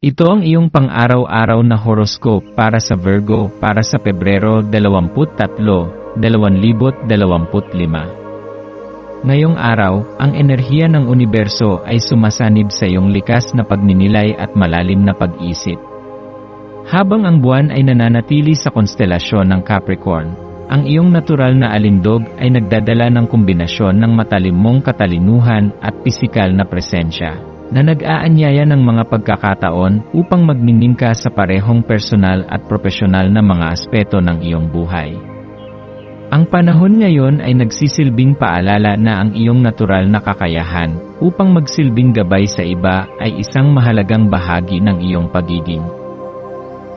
Ito ang iyong pang-araw-araw na horoscope para sa Virgo para sa Pebrero 23, 2025. Ngayong araw, ang enerhiya ng universo ay sumasanib sa iyong likas na pagninilay at malalim na pag-isip. Habang ang buwan ay nananatili sa konstelasyon ng Capricorn, ang iyong natural na alindog ay nagdadala ng kombinasyon ng matalim mong katalinuhan at pisikal na presensya na nag-aanyaya ng mga pagkakataon upang magniningning ka sa parehong personal at profesional na mga aspeto ng iyong buhay. Ang panahon ngayon ay nagsisilbing paalala na ang iyong natural na kakayahan upang magsilbing gabay sa iba ay isang mahalagang bahagi ng iyong pagiging.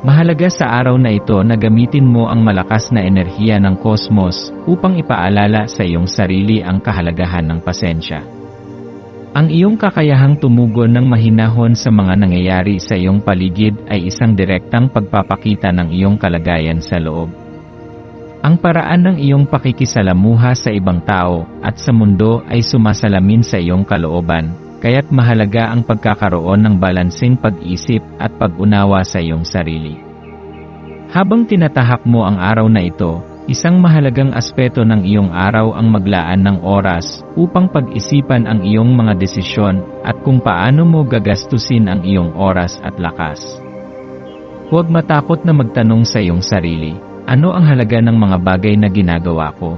Mahalaga sa araw na ito na gamitin mo ang malakas na enerhiya ng kosmos upang ipaalala sa iyong sarili ang kahalagahan ng pasensya. Ang iyong kakayahang tumugon ng mahinahon sa mga nangyayari sa iyong paligid ay isang direktang pagpapakita ng iyong kalagayan sa loob. Ang paraan ng iyong pakikisalamuha sa ibang tao at sa mundo ay sumasalamin sa iyong kalooban, kaya't mahalaga ang pagkakaroon ng balansing pag-isip at pag-unawa sa iyong sarili. Habang tinatahak mo ang araw na ito, Isang mahalagang aspeto ng iyong araw ang maglaan ng oras upang pag-isipan ang iyong mga desisyon at kung paano mo gagastusin ang iyong oras at lakas. Huwag matakot na magtanong sa iyong sarili, ano ang halaga ng mga bagay na ginagawa ko?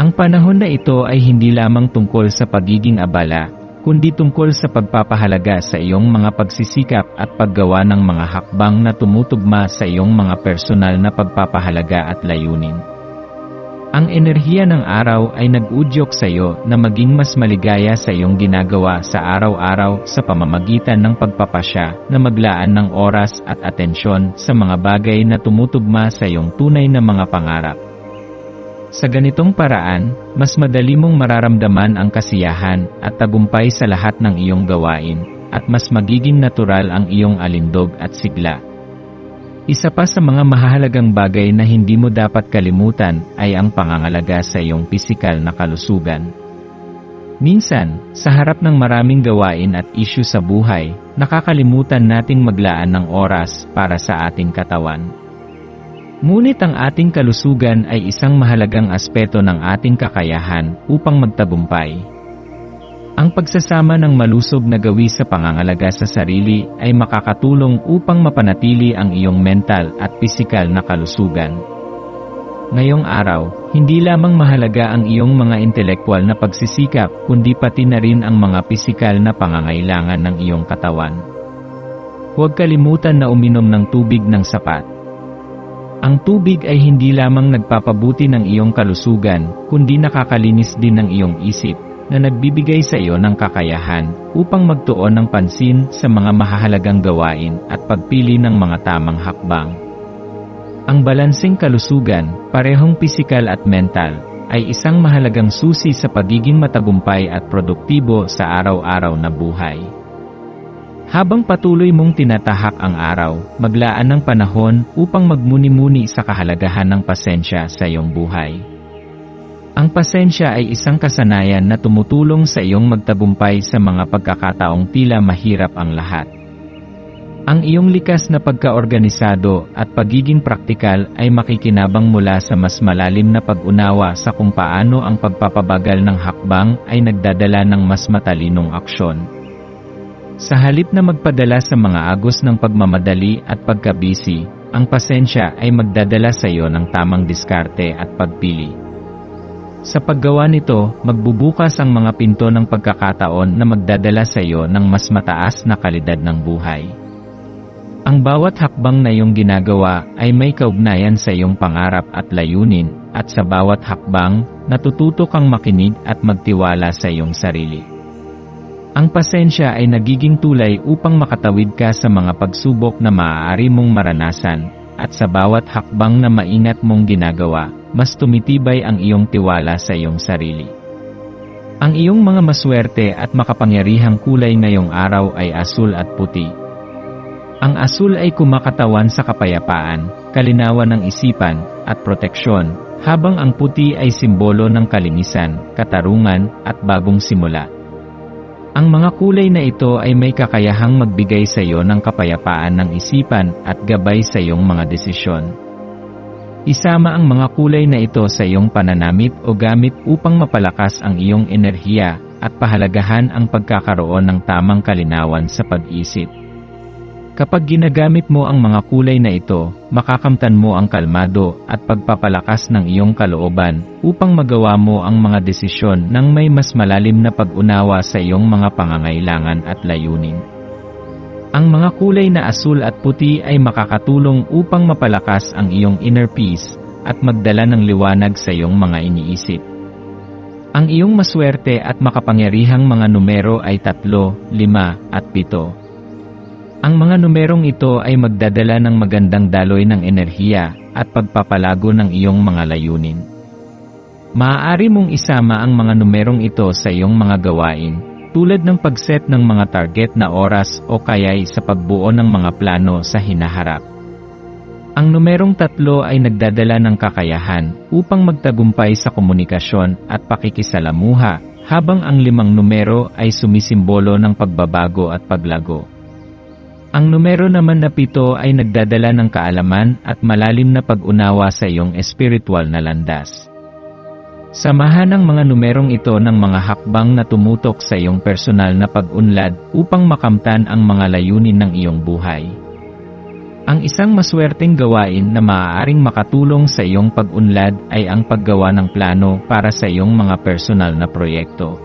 Ang panahon na ito ay hindi lamang tungkol sa pagiging abala, kundi tungkol sa pagpapahalaga sa iyong mga pagsisikap at paggawa ng mga hakbang na tumutugma sa iyong mga personal na pagpapahalaga at layunin. Ang enerhiya ng araw ay nag-udyok sa iyo na maging mas maligaya sa iyong ginagawa sa araw-araw sa pamamagitan ng pagpapasya na maglaan ng oras at atensyon sa mga bagay na tumutugma sa iyong tunay na mga pangarap. Sa ganitong paraan, mas madali mong mararamdaman ang kasiyahan at tagumpay sa lahat ng iyong gawain, at mas magiging natural ang iyong alindog at sigla. Isa pa sa mga mahalagang bagay na hindi mo dapat kalimutan ay ang pangangalaga sa iyong pisikal na kalusugan. Minsan, sa harap ng maraming gawain at isyu sa buhay, nakakalimutan nating maglaan ng oras para sa ating katawan. Ngunit ang ating kalusugan ay isang mahalagang aspeto ng ating kakayahan upang magtagumpay. Ang pagsasama ng malusog na gawi sa pangangalaga sa sarili ay makakatulong upang mapanatili ang iyong mental at pisikal na kalusugan. Ngayong araw, hindi lamang mahalaga ang iyong mga intelektual na pagsisikap kundi pati na rin ang mga pisikal na pangangailangan ng iyong katawan. Huwag kalimutan na uminom ng tubig ng sapat ang tubig ay hindi lamang nagpapabuti ng iyong kalusugan, kundi nakakalinis din ng iyong isip, na nagbibigay sa iyo ng kakayahan upang magtuon ng pansin sa mga mahahalagang gawain at pagpili ng mga tamang hakbang. Ang balansing kalusugan, parehong pisikal at mental, ay isang mahalagang susi sa pagiging matagumpay at produktibo sa araw-araw na buhay. Habang patuloy mong tinatahak ang araw, maglaan ng panahon upang magmuni-muni sa kahalagahan ng pasensya sa iyong buhay. Ang pasensya ay isang kasanayan na tumutulong sa iyong magtagumpay sa mga pagkakataong tila mahirap ang lahat. Ang iyong likas na pagkaorganisado at pagiging praktikal ay makikinabang mula sa mas malalim na pag-unawa sa kung paano ang pagpapabagal ng hakbang ay nagdadala ng mas matalinong aksyon. Sa halip na magpadala sa mga agos ng pagmamadali at pagkabisi, ang pasensya ay magdadala sa iyo ng tamang diskarte at pagpili. Sa paggawa nito, magbubukas ang mga pinto ng pagkakataon na magdadala sa iyo ng mas mataas na kalidad ng buhay. Ang bawat hakbang na iyong ginagawa ay may kaugnayan sa iyong pangarap at layunin, at sa bawat hakbang, natututo kang makinig at magtiwala sa iyong sarili. Ang pasensya ay nagiging tulay upang makatawid ka sa mga pagsubok na maaari mong maranasan, at sa bawat hakbang na maingat mong ginagawa, mas tumitibay ang iyong tiwala sa iyong sarili. Ang iyong mga maswerte at makapangyarihang kulay ngayong araw ay asul at puti. Ang asul ay kumakatawan sa kapayapaan, kalinawan ng isipan, at proteksyon, habang ang puti ay simbolo ng kalinisan, katarungan, at bagong simula. Ang mga kulay na ito ay may kakayahang magbigay sa iyo ng kapayapaan ng isipan at gabay sa iyong mga desisyon. Isama ang mga kulay na ito sa iyong pananamit o gamit upang mapalakas ang iyong enerhiya at pahalagahan ang pagkakaroon ng tamang kalinawan sa pag-isip. Kapag ginagamit mo ang mga kulay na ito, makakamtan mo ang kalmado at pagpapalakas ng iyong kalooban upang magawa mo ang mga desisyon ng may mas malalim na pag-unawa sa iyong mga pangangailangan at layunin. Ang mga kulay na asul at puti ay makakatulong upang mapalakas ang iyong inner peace at magdala ng liwanag sa iyong mga iniisip. Ang iyong maswerte at makapangyarihang mga numero ay 3, 5 at 7. Ang mga numerong ito ay magdadala ng magandang daloy ng enerhiya at pagpapalago ng iyong mga layunin. Maaari mong isama ang mga numerong ito sa iyong mga gawain, tulad ng pagset ng mga target na oras o kaya'y sa pagbuo ng mga plano sa hinaharap. Ang numerong tatlo ay nagdadala ng kakayahan upang magtagumpay sa komunikasyon at pakikisalamuha, habang ang limang numero ay sumisimbolo ng pagbabago at paglago. Ang numero naman na pito ay nagdadala ng kaalaman at malalim na pag-unawa sa iyong espiritual na landas. Samahan ang mga numerong ito ng mga hakbang na tumutok sa iyong personal na pag-unlad upang makamtan ang mga layunin ng iyong buhay. Ang isang maswerteng gawain na maaaring makatulong sa iyong pag-unlad ay ang paggawa ng plano para sa iyong mga personal na proyekto.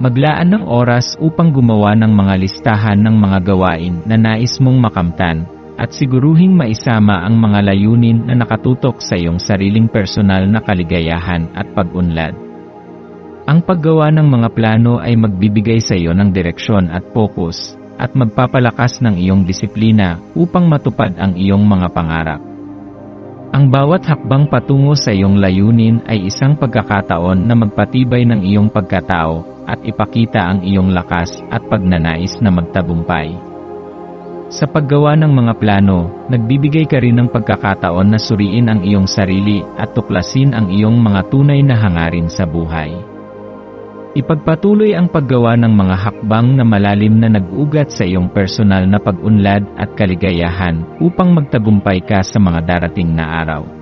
Maglaan ng oras upang gumawa ng mga listahan ng mga gawain na nais mong makamtan, at siguruhing maisama ang mga layunin na nakatutok sa iyong sariling personal na kaligayahan at pag-unlad. Ang paggawa ng mga plano ay magbibigay sa iyo ng direksyon at focus, at magpapalakas ng iyong disiplina upang matupad ang iyong mga pangarap. Ang bawat hakbang patungo sa iyong layunin ay isang pagkakataon na magpatibay ng iyong pagkatao at ipakita ang iyong lakas at pagnanais na magtabumpay. Sa paggawa ng mga plano, nagbibigay ka rin ng pagkakataon na suriin ang iyong sarili at tuklasin ang iyong mga tunay na hangarin sa buhay. Ipagpatuloy ang paggawa ng mga hakbang na malalim na nag-ugat sa iyong personal na pag-unlad at kaligayahan upang magtagumpay ka sa mga darating na araw.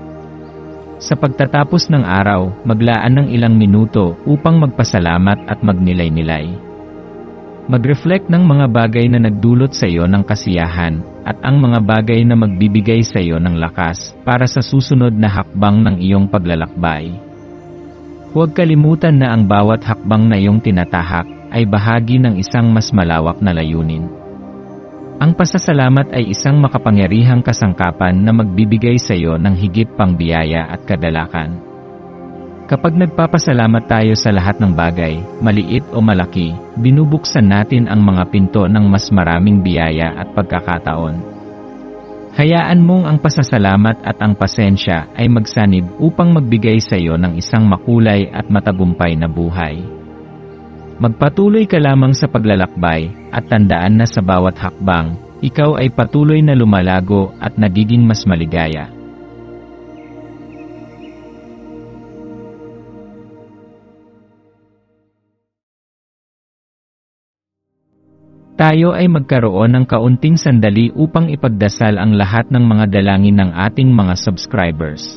Sa pagtatapos ng araw, maglaan ng ilang minuto upang magpasalamat at magnilay-nilay. Mag-reflect ng mga bagay na nagdulot sa iyo ng kasiyahan at ang mga bagay na magbibigay sa iyo ng lakas para sa susunod na hakbang ng iyong paglalakbay. Huwag kalimutan na ang bawat hakbang na iyong tinatahak ay bahagi ng isang mas malawak na layunin. Ang pasasalamat ay isang makapangyarihang kasangkapan na magbibigay sa iyo ng higit pang biyaya at kadalakan. Kapag nagpapasalamat tayo sa lahat ng bagay, maliit o malaki, binubuksan natin ang mga pinto ng mas maraming biyaya at pagkakataon. Hayaan mong ang pasasalamat at ang pasensya ay magsanib upang magbigay sa iyo ng isang makulay at matagumpay na buhay. Magpatuloy ka lamang sa paglalakbay, at tandaan na sa bawat hakbang, ikaw ay patuloy na lumalago at nagiging mas maligaya. Tayo ay magkaroon ng kaunting sandali upang ipagdasal ang lahat ng mga dalangin ng ating mga subscribers